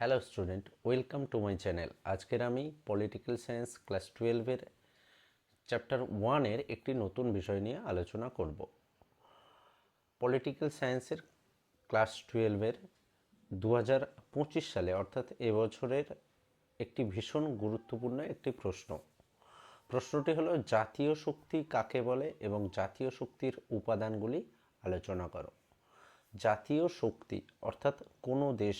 Hello student welcome to my channel আজকের আমি political science class টুয়েলভের চ্যাপ্টার ওয়ানের একটি নতুন বিষয় নিয়ে আলোচনা করব। পলিটিক্যাল সায়েন্সের ক্লাস টুয়েলভের দু পঁচিশ সালে, অর্থাৎ এবছরের একটি ভীষণ গুরুত্বপূর্ণ একটি প্রশ্ন। প্রশ্নটি হলো, জাতীয় শক্তি কাকে বলে এবং জাতীয় শক্তির উপাদানগুলি আলোচনা করো। জাতীয় শক্তি, অর্থাৎ কোনো দেশ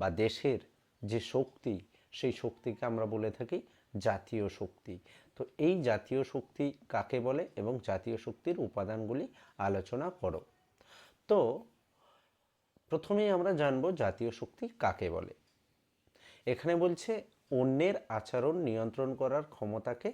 বা দেশের যে শক্তি, সেই শক্তিকে আমরা বলে থাকি জাতীয় শক্তি। তো এই জাতীয় শক্তি কাকে বলে এবং জাতীয় শক্তির উপাদানগুলি আলোচনা করো। তো প্রথমেই আমরা জানব জাতীয় শক্তি কাকে বলে। এখানে বলছে অন্যের আচরণ নিয়ন্ত্রণ করার ক্ষমতাকে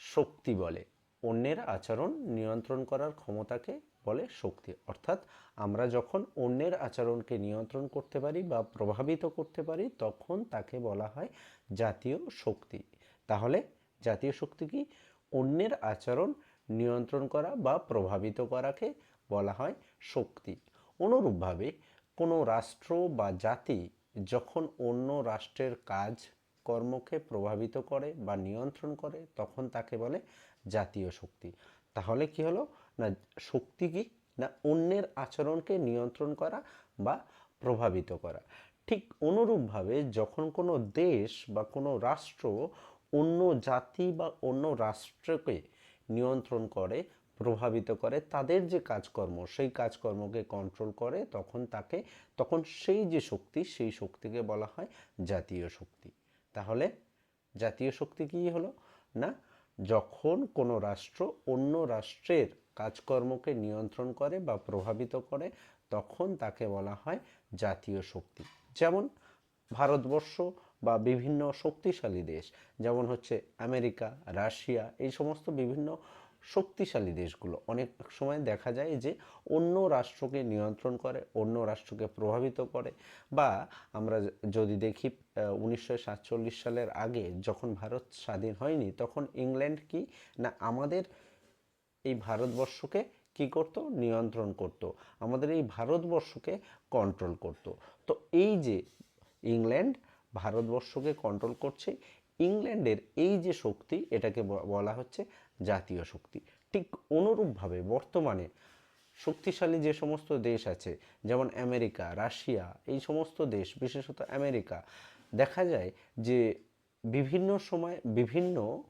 শক্তি বলে। অন্যের আচরণ নিয়ন্ত্রণ করার ক্ষমতাকে বলে শক্তি। অর্থাৎ আমরা যখন অন্যের আচরণকে নিয়ন্ত্রণ করতে পারি বা প্রভাবিত করতে পারি, তখন তাকে বলা হয় জাতীয় শক্তি। তাহলে জাতীয় শক্তি কি? অন্যের আচরণ নিয়ন্ত্রণ করা বা প্রভাবিত করাকে বলা হয় শক্তি। অনুরূপভাবে কোনো রাষ্ট্র বা জাতি যখন অন্য রাষ্ট্রের কাজ, কর্মকে প্রভাবিত করে বা নিয়ন্ত্রণ করে, তখন তাকে বলে জাতীয় শক্তি। তাহলে কি হলো? না শক্তি কি? না অন্যের আচরণকে নিয়ন্ত্রণ করা বা প্রভাবিত করা। ঠিক অনুরূপভাবে যখন কোনো দেশ বা কোনো রাষ্ট্র অন্য জাতি বা অন্য রাষ্ট্রকে নিয়ন্ত্রণ করে, প্রভাবিত করে, তাদের যে কাজকর্ম, সেই কাজকর্মকে কন্ট্রোল করে, তখন তাকে, তখন সেই যে শক্তি, সেই শক্তিকে বলা হয় জাতীয় শক্তি। তাহলে জাতীয় শক্তি কী হলো? না, যখন কোনো রাষ্ট্র অন্য রাষ্ট্রের কাজকর্মকে নিয়ন্ত্রণ করে বা প্রভাবিত করে, তখন তাকে বলা হয় জাতীয় শক্তি। যেমন ভারতবর্ষ বা বিভিন্ন শক্তিশালী দেশ, যেমন হচ্ছে আমেরিকা, রাশিয়া, এই সমস্ত বিভিন্ন শক্তিশালী দেশগুলো। অনেক সময় দেখা যায় যে অন্য রাষ্ট্রকে নিয়ন্ত্রণ করে, অন্য রাষ্ট্রকে প্রভাবিত করে বা আমরা যদি দেখি উনিশশো সাতচল্লিশ সালের আগে যখন ভারত স্বাধীন হয়নি, তখন ইংল্যান্ড কি না আমাদের এই ভারতবর্ষকে কি করত? নিয়ন্ত্রণ করত। আমাদের এই ভারতবর্ষকে কন্ট্রোল করত। তো এই যে ইংল্যান্ড ভারতবর্ষকে কন্ট্রোল করছে, ইংল্যান্ডের এই যে শক্তি, এটাকে বলা হচ্ছে জাতীয় শক্তি। ঠিক অনুরূপভাবে বর্তমানে শক্তিশালী যে সমস্ত দেশ আছে, যেমন আমেরিকা, রাশিয়া, এই সমস্ত দেশ, বিশেষত আমেরিকা, দেখা যায় যে বিভিন্ন সময় বিভিন্ন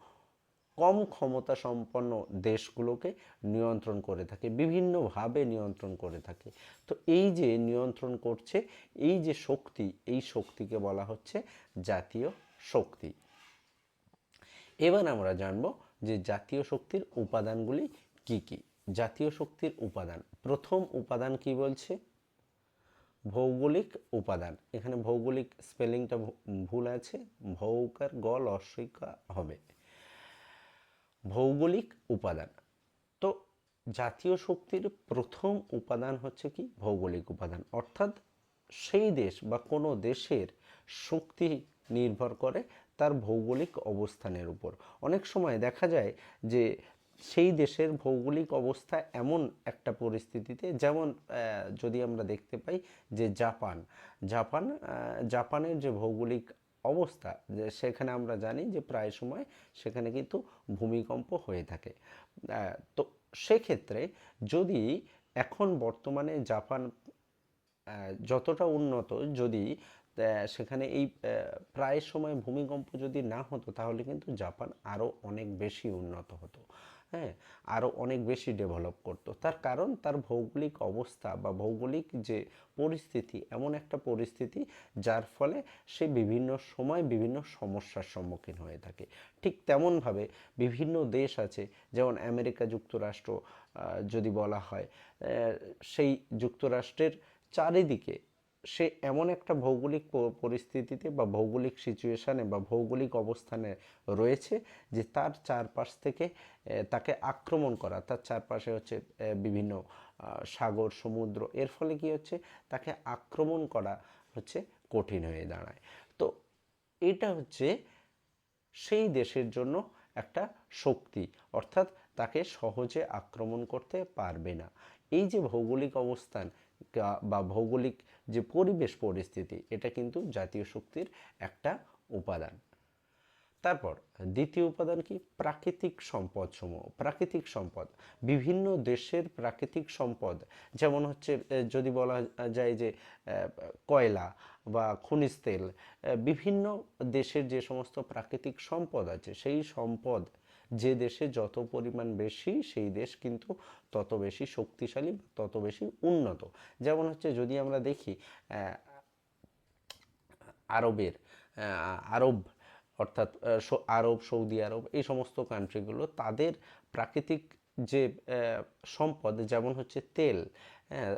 কম ক্ষমতা সম্পন্ন দেশগুলোকে নিয়ন্ত্রণ করে থাকে, বিভিন্নভাবে নিয়ন্ত্রণ করে থাকে। তো এই যে নিয়ন্ত্রণ করছে, এই যে শক্তি, এই শক্তিকে বলা হচ্ছে জাতীয় শক্তি। এবার আমরা জানব যে জাতীয় শক্তির উপাদানগুলি কি কি? জাতীয় শক্তির উপাদান, প্রথম উপাদান কি বলছে? ভৌগোলিক উপাদান, এখানে ভৌগোলিক স্পেলিংটা ভুল আছে, ভৌকার গল অস্বীকার হবে। ভৌগোলিক উপাদান। তো জাতীয় শক্তির প্রথম উপাদান হচ্ছে কি? ভৌগোলিক উপাদান। অর্থাৎ সেই দেশ বা কোনো দেশের শক্তি নির্ভর করে তার ভৌগোলিক অবস্থানের উপর। অনেক সময় দেখা যায় যে সেই দেশের ভৌগোলিক অবস্থা এমন একটা পরিস্থিতিতে, যেমন যদি আমরা দেখতে পাই যে জাপান জাপান জাপানের যে ভৌগোলিক অবস্থা যে সেখানে আমরা জানি যে প্রায় সময় সেখানে কিন্তু ভূমিকম্প হয়ে থাকে। তো সেক্ষেত্রে যদি এখন বর্তমানে জাপান যতটা উন্নত, যদি সেখানে এই প্রায় সময় ভূমিকম্প যদি না হতো তাহলে কিন্তু জাপান আরও অনেক বেশি উন্নত হতো। হ্যাঁ আরও অনেক বেশি ডেভেলপ করতো। তার কারণ তার ভৌগোলিক অবস্থা বা ভৌগোলিক যে পরিস্থিতি, এমন একটা পরিস্থিতি যার ফলে সে বিভিন্ন সময় বিভিন্ন সমস্যার সম্মুখীন হয়ে থাকে। ঠিক তেমনভাবে বিভিন্ন দেশ আছে, যেমন আমেরিকা যুক্তরাষ্ট্র যদি বলা হয় সেই যুক্তরাষ্ট্রের চারিদিকে সে এমন একটা ভৌগোলিক পরিস্থিতিতে বা ভৌগোলিক সিচুয়েশানে বা ভৌগোলিক অবস্থানে রয়েছে যে তার চারপাশ থেকে তাকে আক্রমণ করা। তার চারপাশে হচ্ছে বিভিন্ন সাগর, সমুদ্র। এর ফলে কি হচ্ছে? তাকে আক্রমণ করা হচ্ছে কঠিন হয়ে দাঁড়ায়। তো এটা হচ্ছে সেই দেশের জন্য একটা শক্তি। অর্থাৎ তাকে সহজে আক্রমণ করতে পারবে না। এই যে ভৌগোলিক অবস্থান বা ভৌগোলিক যে পরিবেশ পরিস্থিতি, এটা কিন্তু জাতীয় শক্তির একটা উপাদান। তারপর দ্বিতীয় উপাদান কি? প্রাকৃতিক সম্পদ সমূহ প্রাকৃতিক সম্পদ। বিভিন্ন দেশের প্রাকৃতিক সম্পদ, যেমন হচ্ছে যদি বলা যায় যে কয়লা বা খনিজ তেল বিভিন্ন দেশের যে সমস্ত প্রাকৃতিক সম্পদ আছে, সেই সম্পদ যে দেশে যত পরিমাণ বেশি সেই দেশ কিন্তু তত বেশি শক্তিশালী তত বেশি উন্নত। যেমন হচ্ছে যদি আমরা দেখি আরবের আরব অর্থাৎ আরব সৌদি আরব এই সমস্ত কান্ট্রিগুলো তাদের প্রাকৃতিক যে সম্পদ যেমন হচ্ছে তেল হ্যাঁ,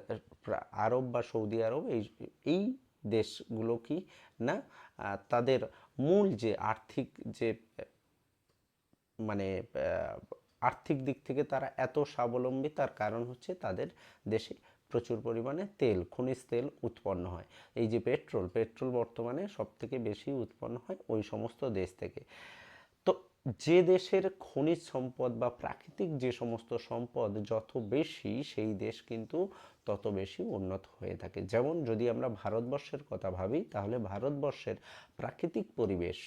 আরব বা সৌদি আরব এই এই দেশগুলো কি না তাদের মূল যে আর্থিক যে মানে আর্থিক দিক থেকে তারা এত স্বাবলম্বী, তার কারণ হচ্ছে তাদের দেশে প্রচুর পরিমাণে তেল, খনিজ তেল উৎপন্ন হয়। এই যে পেট্রোল পেট্রোল বর্তমানে সব থেকে বেশি উৎপন্ন হয় ওই সমস্ত দেশ থেকে। তো যে দেশের খনিজ সম্পদ বা প্রাকৃতিক যে সমস্ত সম্পদ যত বেশি, সেই দেশ কিন্তু তত বেশি উন্নত হয়ে থাকে। যেমন যদি আমরা ভারতবর্ষের কথা ভাবি, তাহলে ভারতবর্ষের প্রাকৃতিক পরিবেশ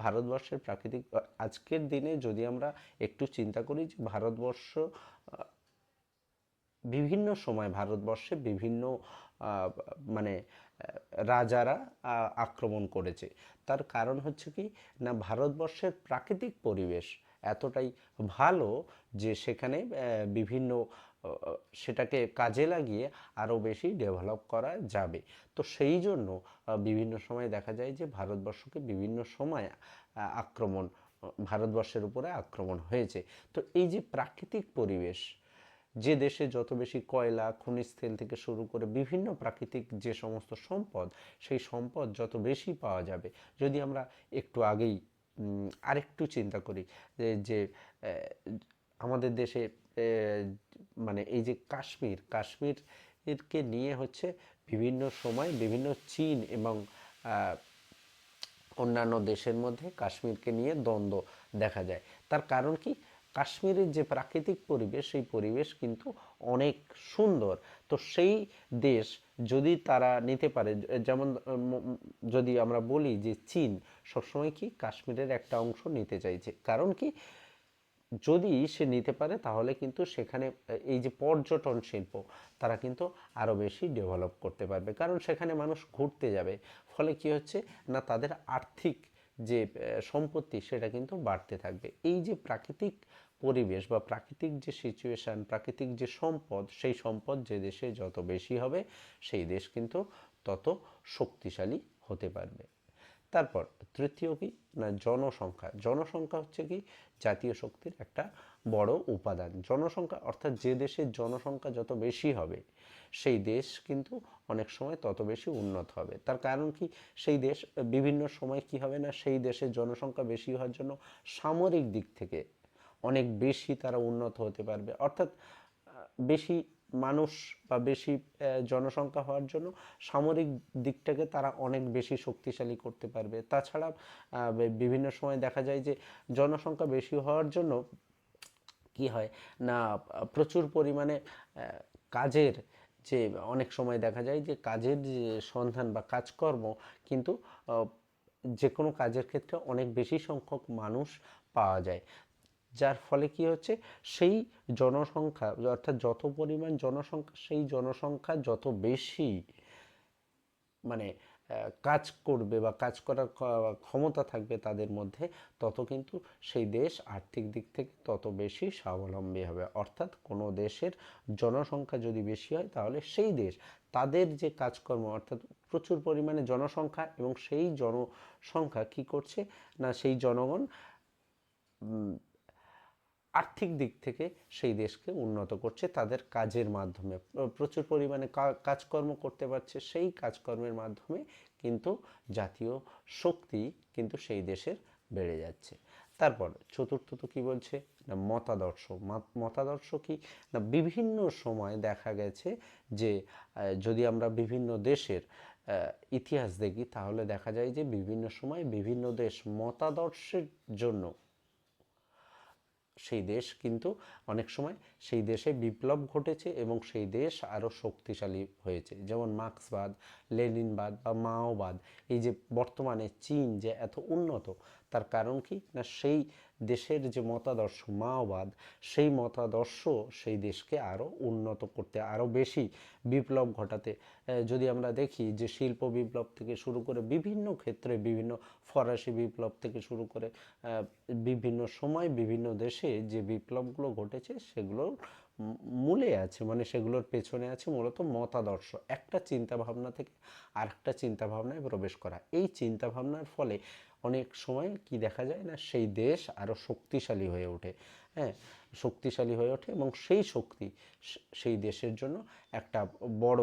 ভারতবর্ষের প্রাকৃতিক আজকের দিনে যদি আমরা একটু চিন্তা করি যে ভারতবর্ষ বিভিন্ন সময় ভারতবর্ষে বিভিন্ন মানে রাজারা আক্রমণ করেছে। তার কারণ হচ্ছে কি, না ভারতবর্ষের প্রাকৃতিক পরিবেশ এতটাই ভালো যে সেখানে বিভিন্ন সেটাকে কাজে লাগিয়ে আরও বেশি ডেভেলপ করা যাবে। তো সেই জন্য বিভিন্ন সময় দেখা যায় যে ভারতবর্ষকে বিভিন্ন সময় আক্রমণ ভারতবর্ষের উপরে আক্রমণ হয়েছে। তো এই যে প্রাকৃতিক পরিবেশ, যে দেশে যত বেশি কয়লা, খনিজ তেল থেকে শুরু করে বিভিন্ন প্রাকৃতিক যে সমস্ত সম্পদ, সেই সম্পদ যত বেশি পাওয়া যাবে, যদি আমরা একটু আগেই আরেকটু চিন্তা করি যে আমাদের দেশে মানে এই যে কাশ্মীর, কাশ্মীরকে নিয়ে হচ্ছে বিভিন্ন সময় বিভিন্ন চীন এবং অন্যান্য দেশের মধ্যে কাশ্মীরকে নিয়ে দ্বন্দ্ব দেখা যায়। তার কারণ কি? কাশ্মীরের যে প্রাকৃতিক পরিবেশ, সেই পরিবেশ কিন্তু অনেক সুন্দর। তো সেই দেশ যদি তারা নিতে পারে যেমন যদি আমরা বলি যে চীন সবসময় কি কাশ্মীরের একটা অংশ নিতে চাইছে। কারণ কি? যদি সে নিতে পারে, তাহলে কিন্তু সেখানে এই যে পর্যটন শিল্প, তারা কিন্তু আরও বেশি ডেভেলপ করতে পারবে। কারণ সেখানে মানুষ ঘুরতে যাবে। ফলে কি হচ্ছে? না, তাদের আর্থিক যে সম্পত্তি, সেটা কিন্তু বাড়তে থাকবে। এই যে প্রাকৃতিক পরিবেশ বা প্রাকৃতিক যে সিচুয়েশন প্রাকৃতিক যে সম্পদ, সেই সম্পদ যে দেশে যত বেশি হবে, সেই দেশ কিন্তু তত শক্তিশালী হতে পারবে। তারপর তৃতীয় কি? না, জনসংখ্যা। জনসংখ্যা হচ্ছে কি? জাতীয় শক্তির একটা বড় উপাদান। জনসংখ্যা অর্থাৎ যে দেশের জনসংখ্যা যত বেশি হবে, সেই দেশ কিন্তু অনেক সময় তত বেশি উন্নত হবে। তার কারণ কি? সেই দেশ বিভিন্ন সময় কি হবে না? সেই দেশের জনসংখ্যা বেশি হওয়ার জন্য সামরিক দিক থেকে অনেক বেশি তারা উন্নত হতে পারবে। অর্থাৎ বেশি মানুষ বা বেশি জনসংখ্যা হওয়ার জন্য সামরিক দিকটাকে তারা অনেক বেশি শক্তিশালী করতে পারবে। তাছাড়া বিভিন্ন সময় দেখা যায় যে জনসংখ্যা বেশি হওয়ার জন্য কি হয় না, প্রচুর পরিমাণে কাজের যে অনেক সময় দেখা যায় যে কাজের যে সন্ধান বা কাজকর্ম কিন্তু যে কোনো কাজের ক্ষেত্রে অনেক বেশি সংখ্যক মানুষ পাওয়া যায়। যার ফলে কি হচ্ছে? সেই জনসংখ্যা, অর্থাৎ যত পরিমাণ জনসংখ্যা, সেই জনসংখ্যা যত বেশি মানে কাজ করবে বা কাজ করার ক্ষমতা থাকবে তাদের মধ্যে, তত কিন্তু সেই দেশ আর্থিক দিক থেকে তত বেশি স্বাবলম্বী হবে। অর্থাৎ কোনো দেশের জনসংখ্যা যদি বেশি হয়, তাহলে সেই দেশ, তাদের যে কাজকর্ম, অর্থাৎ প্রচুর পরিমাণে জনসংখ্যা এবং সেই জনসংখ্যা কি করছে? না, সেই জনগণ আর্থিক দিক থেকে সেই দেশকে উন্নত করছে, তাদের কাজের মাধ্যমে। প্রচুর পরিমাণে কাজকর্ম করতে পারছে, সেই কাজকর্মের মাধ্যমে কিন্তু জাতীয় শক্তি কিন্তু সেই দেশের বেড়ে যাচ্ছে। তারপর চতুর্থত কি বলছে? না, মতাদর্শ। মতাদর্শ কি? না, বিভিন্ন সময় দেখা গেছে যে যদি আমরা বিভিন্ন দেশের ইতিহাস দেখি, তাহলে দেখা যায় যে বিভিন্ন সময় বিভিন্ন দেশ মতাদর্শের জন্য সেই দেশ কিন্তু অনেক সময় সেই দেশে বিপ্লব ঘটেছে এবং সেই দেশ আরও শক্তিশালী হয়েছে। যেমন মার্ক্সবাদ, লেনিনবাদ বা মাওবাদ, এই যে বর্তমানে চীন যে এত উন্নত তার কারণ কি? না, সেই দেশের যে মতাদর্শ, মাওবাদ, সেই মতাদর্শ সেই দেশকে আরও উন্নত করতে আরও বেশি বিপ্লব ঘটাতে। যদি আমরা দেখি যে শিল্প বিপ্লব থেকে শুরু করে বিভিন্ন ক্ষেত্রে, বিভিন্ন ফরাসি বিপ্লব থেকে শুরু করে বিভিন্ন সময় বিভিন্ন দেশে যে বিপ্লবগুলো ঘটেছে সেগুলোর মূলে আছে মানে সেগুলোর পেছনে আছে মূলত মতাদর্শ। একটা চিন্তা ভাবনা থেকে আরেকটা চিন্তা ভাবনায় প্রবেশ করা। এই চিন্তা ভাবনার ফলে অনেক সময় কি দেখা যায় না, সেই দেশ আরও শক্তিশালী হয়ে ওঠে। হ্যাঁ শক্তিশালী হয়ে ওঠে এবং সেই শক্তি সেই দেশের জন্য একটা বড়,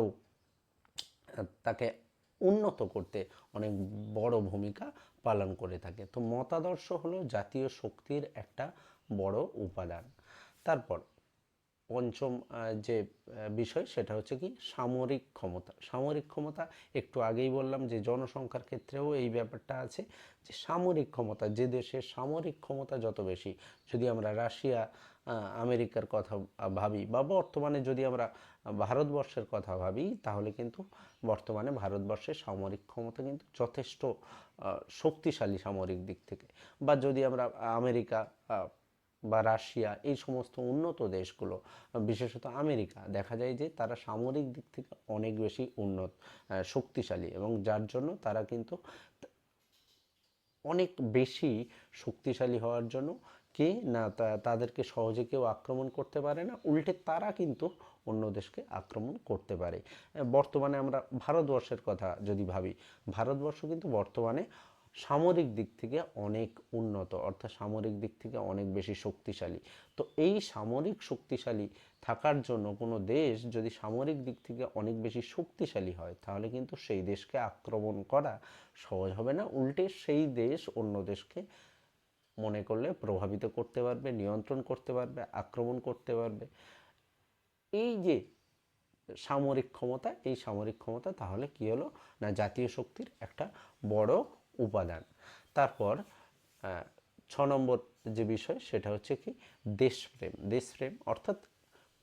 তাকে উন্নত করতে অনেক বড় ভূমিকা পালন করে থাকে। তো মতাদর্শ হলো জাতীয় শক্তির একটা বড় উপাদান। তারপর পঞ্চম যে বিষয় সেটা হচ্ছে কি সামরিক ক্ষমতা। সামরিক ক্ষমতা, একটু আগেই বললাম যে, জনসংখ্যার ক্ষেত্রেও এই ব্যাপারটা আছে যে, সামরিক ক্ষমতা, যে দেশের সামরিক ক্ষমতা যত বেশি, যদি আমরা রাশিয়া আমেরিকার কথা ভাবি বা বর্তমানে যদি আমরা ভারতবর্ষের কথা ভাবি, তাহলে কিন্তু বর্তমানে ভারতবর্ষের সামরিক ক্ষমতা কিন্তু যথেষ্ট শক্তিশালী সামরিক দিক থেকে। বা যদি আমরা আমেরিকা বা রাশিয়া, এই সমস্ত উন্নত দেশগুলো, বিশেষত আমেরিকা, দেখা যায় যে তারা সামরিক দিক থেকে অনেক বেশি উন্নত শক্তিশালী এবং যার জন্য তারা কিন্তু অনেক বেশি শক্তিশালী হওয়ার জন্য কে না তাদেরকে সহজে কেউ আক্রমণ করতে পারে না, উল্টে তারা কিন্তু অন্য দেশকে আক্রমণ করতে পারে। বর্তমানে আমরা ভারতবর্ষের কথা যদি ভাবি, ভারতবর্ষ কিন্তু বর্তমানে সামরিক দিক থেকে অনেক উন্নত, অর্থাৎ সামরিক দিক থেকে অনেক বেশি শক্তিশালী। তো এই সামরিক শক্তিশালী থাকার জন্য কোনো দেশ যদি সামরিক দিক থেকে অনেক বেশি শক্তিশালী হয়, তাহলে কিন্তু সেই দেশকে আক্রমণ করা সহজ হবে না। উল্টে সেই দেশ অন্য দেশকে মনে করলে প্রভাবিত করতে পারবে, নিয়ন্ত্রণ করতে পারবে, আক্রমণ করতে পারবে। এই যে সামরিক ক্ষমতা, এই সামরিক ক্ষমতা তাহলে কি হলো? না জাতীয় শক্তির একটা বড় উপাদান। তারপর ছ নম্বর যে বিষয় সেটা হচ্ছে কি? দেশপ্রেম। দেশপ্রেম অর্থাৎ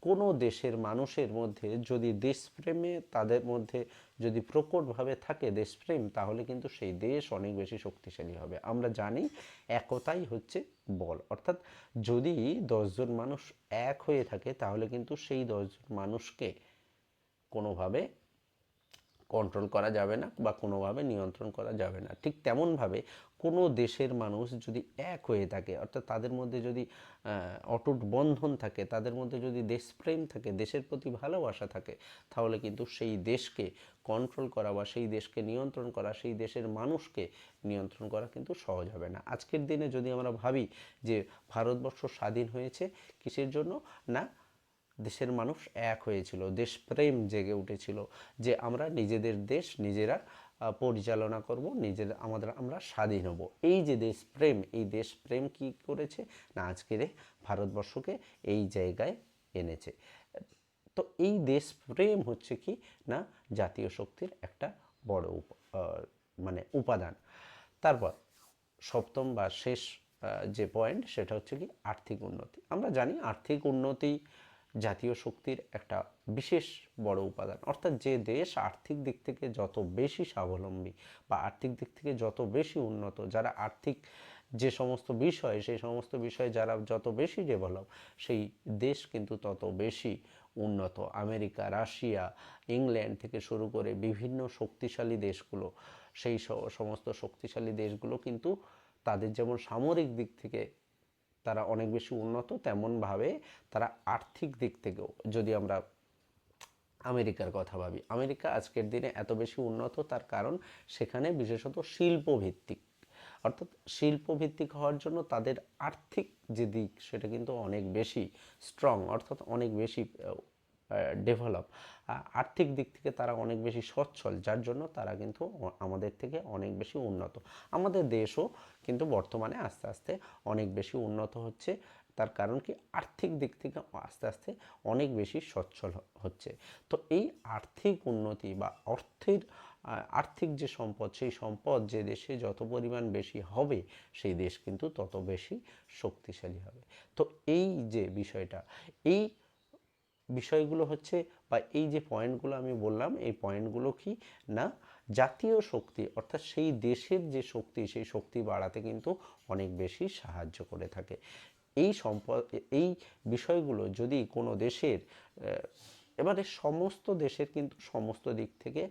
কোনো দেশের মানুষের মধ্যে যদি দেশপ্রেমে তাদের মধ্যে যদি প্রকটভাবে থাকে দেশপ্রেম, তাহলে কিন্তু সেই দেশ অনেক বেশি শক্তিশালী হবে। আমরা জানি একতাই হচ্ছে বল। অর্থাৎ যদি দশজন মানুষ এক হয়ে থাকে, তাহলে কিন্তু সেই দশজন মানুষকে কোনোভাবে কন্ট্রোল করা যাবে না বা কোনোভাবে নিয়ন্ত্রণ করা যাবে না। ঠিক তেমনভাবে কোনো দেশের মানুষ যদি এক হয়ে থাকে, অর্থাৎ তাদের মধ্যে যদি অটুট বন্ধন থাকে, তাদের মধ্যে যদি দেশপ্রেম থাকে, দেশের প্রতি ভালোবাসা থাকে, তাহলে কিন্তু সেই দেশকে কন্ট্রোল করা বা সেই দেশকে নিয়ন্ত্রণ করা, সেই দেশের মানুষকে নিয়ন্ত্রণ করা কিন্তু সহজ হবে না। আজকের দিনে যদি আমরা ভাবি যে ভারতবর্ষ স্বাধীন হয়েছে কিসের জন্য? না দেশের মানুষ এক হয়েছিল, দেশপ্রেম জেগে উঠেছিল যে আমরা নিজেদের দেশ নিজেরা পরিচালনা করব, নিজের আমাদের আমরা স্বাধীন হব। এই যে দেশপ্রেম, এই দেশপ্রেম কি করেছে? না, আজকের ভারতবর্ষকে এই জায়গায় এনেছে। তো এই দেশপ্রেম হচ্ছে কি? না, জাতীয় শক্তির একটা বড় মানে উপাদান। তারপর সপ্তম বা শেষ যে পয়েন্ট সেটা হচ্ছে কি আর্থিক উন্নতি। আমরা জানি আর্থিক উন্নতি জাতীয় শক্তির একটা বিশেষ বড় উপাদান। অর্থাৎ যে দেশ আর্থিক দিক থেকে যত বেশি স্বাবলম্বী বা আর্থিক দিক থেকে যত বেশি উন্নত, যারা আর্থিক যে সমস্ত বিষয়, সেই সমস্ত বিষয়ে যারা যত বেশি ডেভেলপ, সেই দেশ কিন্তু তত বেশি উন্নত। আমেরিকা, রাশিয়া, ইংল্যান্ড থেকে শুরু করে বিভিন্ন শক্তিশালী দেশগুলো, সেই সমস্ত শক্তিশালী দেশগুলো কিন্তু তাদের যেমন সামরিক দিক থেকে তারা অনেক বেশি উন্নত তেমনভাবে তারা আর্থিক দিক থেকেও, যদি আমরা আমেরিকার কথা ভাবি। আমেরিকা আজকের দিনে এত বেশি উন্নত তার কারণ সেখানে বিশেষত শিল্পভিত্তিক। অর্থাৎ শিল্পভিত্তিক হওয়ার জন্য তাদের আর্থিক যে দিক সেটা কিন্তু অনেক বেশি স্ট্রং অর্থাৎ অনেক বেশি ডেভেলপ আর্থিক দিক থেকে তারা অনেক বেশি সচ্ছল, যার জন্য তারা কিন্তু আমাদের থেকে অনেক বেশি উন্নত। আমাদের দেশও কিন্তু বর্তমানে আস্তে আস্তে অনেক বেশি উন্নত হচ্ছে। তার কারণ কি? আর্থিক দিক থেকে আস্তে আস্তে অনেক বেশি সচ্ছল হচ্ছে। তো এই আর্থিক উন্নতি বা অর্থের আর্থিক যে সম্পদ, সেই সম্পদ যে দেশে যত পরিমাণ বেশি হবে, সেই দেশ কিন্তু তত বেশি শক্তিশালী হবে। তো এই যে বিষয়টা, এই বিষয়গুলো হচ্ছে বা এই যে পয়েন্টগুলো আমি বললাম, এই পয়েন্টগুলো কি না? জাতীয় শক্তি, অর্থাৎ সেই দেশের যে শক্তি, সেই শক্তি বাড়াতে কিন্তু অনেক বেশি সাহায্য করে থাকে। এই সম্পদ এই বিষয়গুলো যদি কোনো দেশের এবারে সমস্ত দেশের কিন্তু সমস্ত দিক থেকে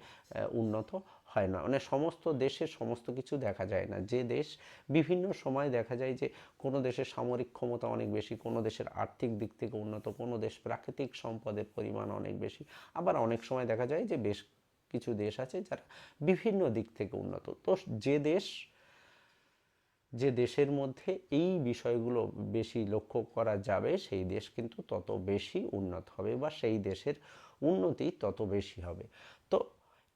উন্নত হয় না। মানে সমস্ত দেশের সমস্ত কিছু দেখা যায় না। যে দেশ বিভিন্ন সময় দেখা যায় যে কোনো দেশের সামরিক ক্ষমতা অনেক বেশি, কোনো দেশের আর্থিক দিক থেকে উন্নত, কোনো দেশ প্রাকৃতিক সম্পদের পরিমাণ অনেক বেশি। আবার অনেক সময় দেখা যায় যে বেশ কিছু দেশ আছে যারা বিভিন্ন দিক থেকে উন্নত। তো যে দেশ, যে দেশের মধ্যে এই বিষয়গুলো বেশি লক্ষ্য করা যাবে, সেই দেশ কিন্তু তত বেশি উন্নত হবে বা সেই দেশের উন্নতি তত বেশি হবে। তো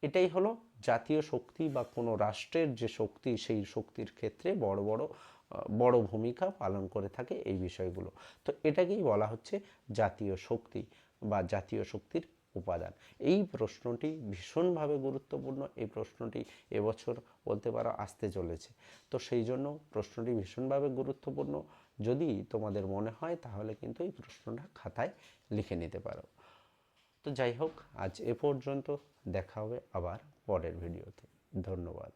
এটাই হলো জাতীয় শক্তি বা কোনো রাষ্ট্রের যে শক্তি, সেই শক্তির ক্ষেত্রে বড় বড় বড় ভূমিকা পালন করে থাকে এই বিষয়গুলো। তো এটাকেই বলা হচ্ছে জাতীয় শক্তি বা জাতীয় শক্তির উপাদান। এই প্রশ্নটি ভীষণভাবে গুরুত্বপূর্ণ, এই প্রশ্নটি এবছর বলতে পারো আসতে চলেছে। তো সেই জন্য প্রশ্নটি ভীষণভাবে গুরুত্বপূর্ণ। যদি তোমাদের মনে হয় তাহলে কিন্তু এই প্রশ্নটা খাতায় লিখে নিতে পারো। তো যাই হোক, আজ এ পর্যন্ত দেখা হবে আবার। পরের ভিডিওতে। ধন্যবাদ।